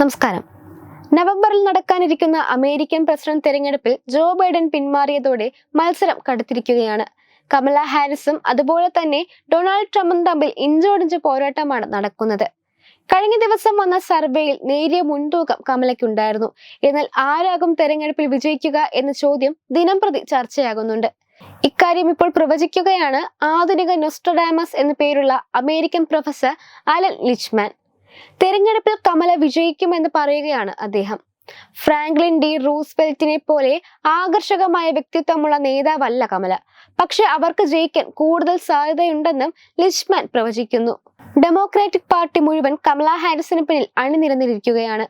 നമസ്കാരം. നവംബറിൽ നടക്കാനിരിക്കുന്ന അമേരിക്കൻ പ്രസിഡന്റ് തെരഞ്ഞെടുപ്പിൽ ജോ ബൈഡൻ പിന്മാറിയതോടെ മത്സരം കടുത്തിരിക്കുകയാണ്. കമല ഹാരിസും അതുപോലെ തന്നെ ഡൊണാൾഡ് ട്രംപും തമ്മിൽ ഇഞ്ചോടിഞ്ച് പോരാട്ടമാണ് നടക്കുന്നത്. കഴിഞ്ഞ ദിവസം വന്ന സർവേയിൽ നേരിയ മുൻതൂക്കം കമലയ്ക്കുണ്ടായിരുന്നു. എന്നാൽ ആരാകും തെരഞ്ഞെടുപ്പിൽ വിജയിക്കുക എന്ന ചോദ്യം ദിനംപ്രതി ചർച്ചയാകുന്നുണ്ട്. ഇക്കാര്യം ഇപ്പോൾ പ്രവചിക്കുകയാണ് ആധുനിക നൊസ്ട്രഡാമസ് എന്ന പേരുള്ള അമേരിക്കൻ പ്രൊഫസർ അലൻ ലിച്ച്മാൻ. തെരഞ്ഞെടുപ്പിൽ കമല വിജയിക്കുമെന്ന് പറയുകയാണ് അദ്ദേഹം. ഫ്രാങ്ക്ലിൻ ഡി റൂസ്വെൽറ്റിനെ പോലെ ആകർഷകമായ വ്യക്തിത്വമുള്ള നേതാവല്ല കമല. പക്ഷെ അവർക്ക് ജയിക്കാൻ കൂടുതൽ സാധ്യതയുണ്ടെന്നും ലിഷ്മാൻ പ്രവചിക്കുന്നു. ഡെമോക്രാറ്റിക് പാർട്ടി മുഴുവൻ കമല ഹാരിസിന് പിന്നിൽ അണിനിരന്നിരിക്കുകയാണ്.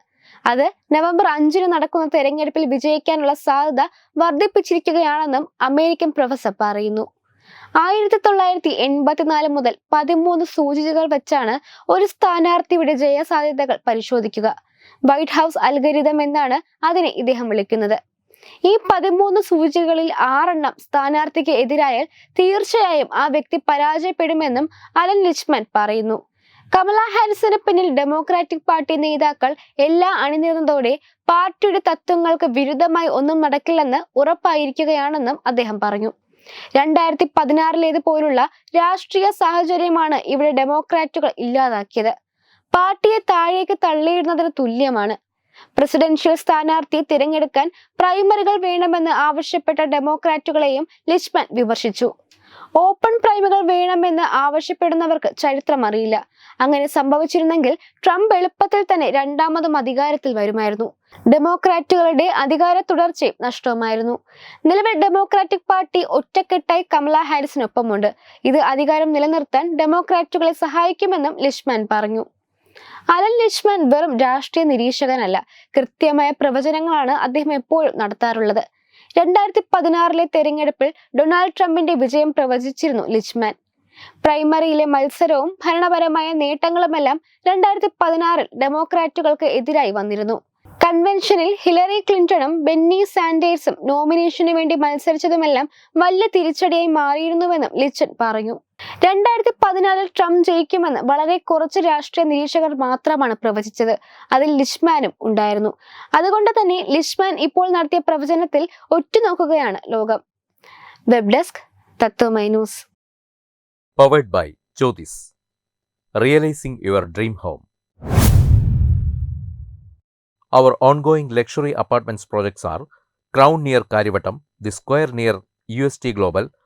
അത് നവംബർ അഞ്ചിന് നടക്കുന്ന തെരഞ്ഞെടുപ്പിൽ വിജയിക്കാനുള്ള സാധ്യത വർദ്ധിപ്പിച്ചിരിക്കുകയാണെന്നും അമേരിക്കൻ പ്രൊഫസർ പറയുന്നു. ആയിരത്തി തൊള്ളായിരത്തി എൺപത്തിനാല് മുതൽ പതിമൂന്ന് സൂചികകൾ വെച്ചാണ് ഒരു സ്ഥാനാർത്ഥിയുടെ ജയസാധ്യതകൾ പരിശോധിക്കുക. വൈറ്റ് ഹൗസ് അൽഗരിതം എന്നാണ് അതിനെ ഇദ്ദേഹം വിളിക്കുന്നത്. ഈ പതിമൂന്ന് സൂചികകളിൽ ആറെണ്ണം സ്ഥാനാർത്ഥിക്ക് എതിരായാൽ തീർച്ചയായും ആ വ്യക്തി പരാജയപ്പെടുമെന്നും അലൻ ലിച്ച്മൻ പറയുന്നു. കമല ഹാരിസിന് പിന്നിൽ ഡെമോക്രാറ്റിക് പാർട്ടി നേതാക്കൾ എല്ലാ അണിനിരുന്നതോടെ പാർട്ടിയുടെ തത്വങ്ങൾക്ക് വിരുദ്ധമായി ഒന്നും നടക്കില്ലെന്ന് ഉറപ്പായിരിക്കുകയാണെന്നും അദ്ദേഹം പറഞ്ഞു. രണ്ടായിരത്തി പതിനാറിലേതുപോലുള്ള രാഷ്ട്രീയ സാഹചര്യമാണ് ഇവിടെ ഡെമോക്രാറ്റുകൾ ഇല്ലാതാക്കിയത്. പാർട്ടിയെ താഴേക്ക് തള്ളിയിടുന്നതിന് തുല്യമാണ്. പ്രസിഡൻഷ്യൽ സ്ഥാനാർത്ഥിയെ തിരഞ്ഞെടുക്കാൻ പ്രൈമറികൾ വേണമെന്ന് ആവശ്യപ്പെട്ട ഡെമോക്രാറ്റുകളെയും ലിച്ച്മൻ വിമർശിച്ചു. ഓപ്പൺ പ്രൈമുകൾ വേണമെന്ന് ആവശ്യപ്പെടുന്നവർക്ക് ചരിത്രം അറിയില്ല. അങ്ങനെ സംഭവിച്ചിരുന്നെങ്കിൽ ട്രംപ് എളുപ്പത്തിൽ തന്നെ രണ്ടാമതും അധികാരത്തിൽ വരുമായിരുന്നു. ഡെമോക്രാറ്റുകളുടെ അധികാര തുടർച്ചയും നഷ്ടവുമായിരുന്നു. നിലവിൽ ഡെമോക്രാറ്റിക് പാർട്ടി ഒറ്റക്കെട്ടായി കമല ഹാരിസിനൊപ്പമുണ്ട്. ഇത് അധികാരം നിലനിർത്താൻ ഡെമോക്രാറ്റുകളെ സഹായിക്കുമെന്നും ലിഷ്മാൻ പറഞ്ഞു. അലൻ ലിഷ്മാൻ വെറും രാഷ്ട്രീയ നിരീക്ഷകനല്ല കൃത്യമായ പ്രവചനങ്ങളാണ് അദ്ദേഹം എപ്പോഴും നടത്താറുള്ളത്. രണ്ടായിരത്തി പതിനാറിലെ തെരഞ്ഞെടുപ്പിൽ ഡൊണാൾഡ് ട്രംപിന്റെ വിജയം പ്രവചിച്ചിരുന്നു ലിച്ച്മാൻ. പ്രൈമറിയിലെ മത്സരവും ഭരണപരമായ നേട്ടങ്ങളുമെല്ലാം രണ്ടായിരത്തി പതിനാറിൽ ഡെമോക്രാറ്റുകൾക്ക് എതിരായി വന്നിരുന്നു. കൺവെൻഷനിൽ ഹിലറി ക്ലിന്റണും ബെന്നി സാൻഡേഴ്സും നോമിനേഷനു വേണ്ടി മത്സരിച്ചതുമെല്ലാം വലിയ തിരിച്ചടിയായി മാറിയിരുന്നുവെന്നും ലിച്ചൻ പറഞ്ഞു. രണ്ടായിരത്തി പതിനാലിൽ ട്രംപ് ജയിക്കുമെന്ന് വളരെ കുറച്ച് രാഷ്ട്രീയ നിരീക്ഷകർ മാത്രമാണ് പ്രവചിച്ചത്. അതിൽ ലിഷ്മാനും ഉണ്ടായിരുന്നു. അതുകൊണ്ട് തന്നെ ലിഷ്മാൻ ഇപ്പോൾ നടത്തിയ പ്രവചനത്തിൽ ഒറ്റുനോക്കുകയാണ് ലോകം. Web desk Tatwamayi news. Luxury apartments projects R Crown near Kariavattom the square near U S T Crown